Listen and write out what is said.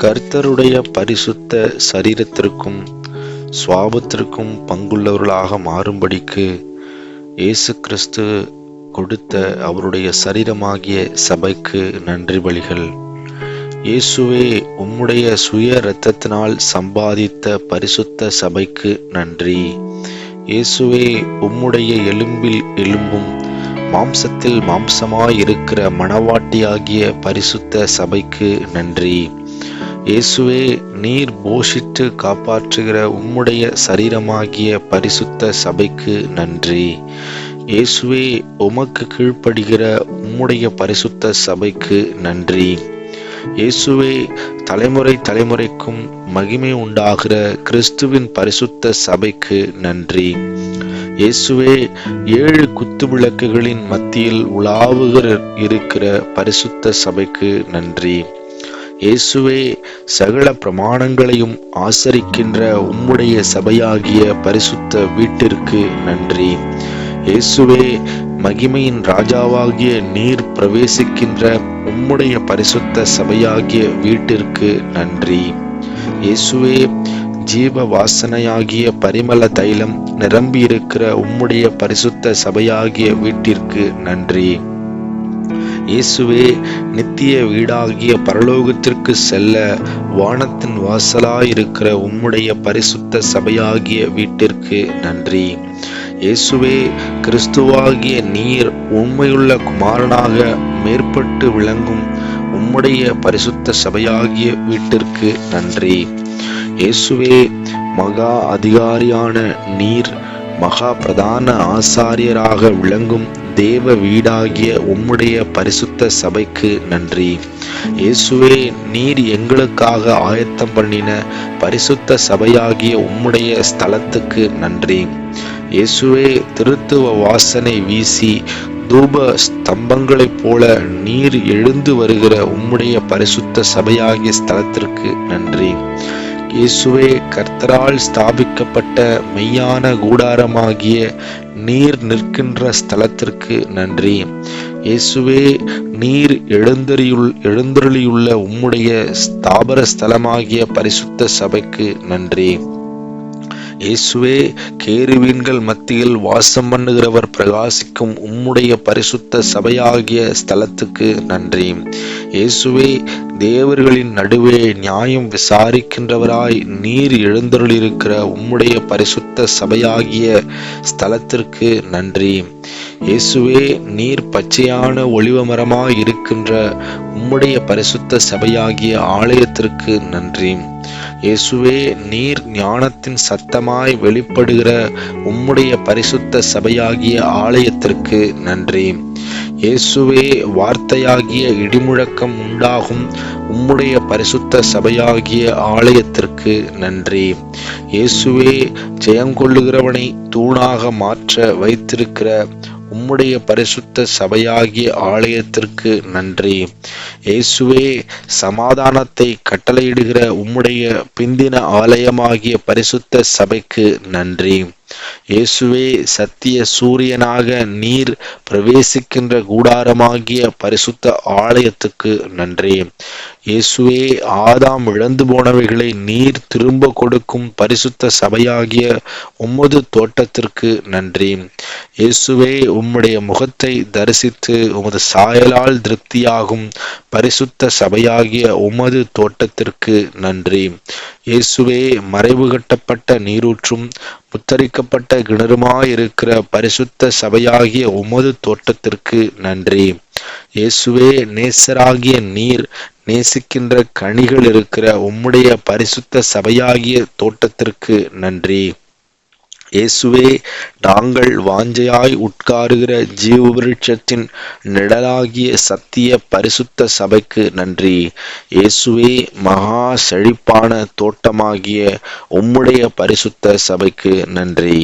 கர்த்தருடைய பரிசுத்த சரீரத்திற்கும் சுவாபத்திற்கும் பங்குள்ளவர்களாக மாறும்படிக்கு இயேசு கிறிஸ்து கொடுத்த அவருடைய சரீரமாகிய சபைக்கு நன்றி பலிகள். இயேசுவே உம்முடைய சுய இரத்தத்தினால் சம்பாதித்த பரிசுத்த சபைக்கு நன்றி. இயேசுவே உம்முடைய எலும்பில் எலும்பும் மாம்சத்தில் மாம்சமாய் இருக்கிற மணவாட்டியாகிய பரிசுத்த சபைக்கு நன்றி. இயேசுவே நீர் போஷித்து காப்பாற்றுகிற உம்முடைய சரீரமாகிய பரிசுத்த சபைக்கு நன்றி. இயேசுவே உமக்கு கீழ்ப்படுகிற உம்முடைய பரிசுத்த சபைக்கு நன்றி. இயேசுவே தலைமுறை தலைமுறைக்கும் மகிமை உண்டாகிற கிறிஸ்துவின் பரிசுத்த சபைக்கு நன்றி. இயேசுவே ஏழு குத்து விளக்குகளின் மத்தியில் உலாவுகிற இருக்கிற பரிசுத்த சபைக்கு நன்றி. இயேசுவே சகல பிரமாணங்களையும் ஆசரிக்கின்ற உம்முடைய சபையாகிய பரிசுத்த வீட்டிற்கு நன்றி. இயேசுவே மகிமையின் ராஜாவாகிய நீர் பிரவேசிக்கின்ற உம்முடைய பரிசுத்த சபையாகிய வீட்டிற்கு நன்றி. இயேசுவே ஜீவ வாசனையாகிய பரிமள தைலம் நிரம்பியிருக்கிற உம்முடைய பரிசுத்த சபையாகிய வீட்டிற்கு நன்றி. இயேசுவே நித்திய வீடாகிய பரலோகத்திற்கு செல்ல வானத்தின் வாசலாயிருக்கிற உம்முடைய பரிசுத்த சபையாகிய வீட்டிற்கு நன்றி. இயேசுவே கிறிஸ்துவாகிய நீர் உண்மையுள்ள குமாரனாக மேற்பட்டு விளங்கும் உம்முடைய பரிசுத்த சபையாகிய வீட்டிற்கு நன்றி. இயேசுவே மகா அதிகாரியான நீர் மகா பிரதான ஆசாரியராக விளங்கும் தேவ வீடாகிய உம்முடைய பரிசுத்த சபைக்கு நன்றி. இயேசுவே நீர் எங்களுக்காக ஆயத்தம் பண்ணின பரிசுத்த சபையாகிய உம்முடைய ஸ்தலத்துக்கு நன்றி. இயேசுவே திருத்துவ வாசனை வீசி தூப ஸ்தம்பங்களைப் போல நீர் எழுந்து வருகிற உம்முடைய பரிசுத்த சபையாகிய ஸ்தலத்திற்கு நன்றி. இயேசுவே கர்த்தரால் ஸ்தாபிக்கப்பட்ட மெய்யான கூடாரமாகிய நீர் நிற்கின்ற ஸ்தலத்திற்கு நன்றி. இயேசுவே நீர் எழுந்தறியுள் எழுந்தருளியுள்ள உம்முடைய ஸ்தாபர ஸ்தலமாகிய பரிசுத்த சபைக்கு நன்றி. இயேசுவே கேருவீன்கள் மத்தியில் வாசம் பண்ணுகிறவர் பிரகாசிக்கும் உம்முடைய பரிசுத்த சபையாகிய ஸ்தலத்துக்கு நன்றி. இயேசுவே தேவர்களின் நடுவே நியாயம் விசாரிக்கின்றவராய் நீர் எழுந்தருளிருக்கிற உம்முடைய பரிசுத்த சபையாகிய ஸ்தலத்திற்கு நன்றி. இயேசுவே நீர் பச்சையான ஒளிவ மரமாய் இருக்கின்ற உம்முடைய பரிசுத்த சபையாகிய ஆலயத்திற்கு நன்றி. இயேசுவே நீர் ஞானத்தின் சத்தமாய் வெளிப்படுகிற உம்முடைய பரிசுத்த சபையாகிய ஆலயத்திற்கு நன்றி. இயேசுவே வார்த்தையாகிய இடிமுழக்கம் உண்டாகும். உம்முடைய பரிசுத்த சபையாகிய ஆலயத்திற்கு நன்றி. இயேசுவே ஜெயங்கொள்ளுகிறவனை தூணாக மாற்ற வைத்திருக்கிற உம்முடைய பரிசுத்த சபையாகிய ஆலயத்திற்கு நன்றி. இயேசுவே சமாதானத்தை கட்டளையிடுகிற உம்முடைய பிந்தின ஆலயமாகிய பரிசுத்த சபைக்கு நன்றி. இயேசுவே சத்திய சூரியனாக நீர் பிரவேசிக்கின்ற கூடாரமாகிய பரிசுத்த ஆலயத்துக்கு நன்றி. இயேசுவே ஆதாம் இழந்து போனவைகளை நீர் திரும்ப கொடுக்கும் பரிசுத்த சபையாகிய உமது தோட்டத்திற்கு நன்றி. இயேசுவே உம்முடைய முகத்தை தரிசித்து உமது சாயலால் திருப்தியாகும் பரிசுத்த சபையாகிய உமது தோட்டத்திற்கு நன்றி. இயேசுவே மறைவு கட்டப்பட்ட நீரூற்றும் முத்தரிக்கப்பட்ட கிணறுமாயிருக்கிற பரிசுத்த சபையாகிய உமது தோட்டத்திற்கு நன்றி. இயேசுவே நேசராகிய நீர் நேசிக்கின்ற கனிகள் இருக்கிற உம்முடைய பரிசுத்த சபையாகிய தோட்டத்திற்கு நன்றி. இயேசுவே நாங்கள் வாஞ்சையாய் உட்காருகிற ஜீவவிருட்சத்தின் நிழலாகிய சத்திய பரிசுத்த சபைக்கு நன்றி. இயேசுவே மகா செழிப்பான தோட்டமாகிய உம்முடைய பரிசுத்த சபைக்கு நன்றி.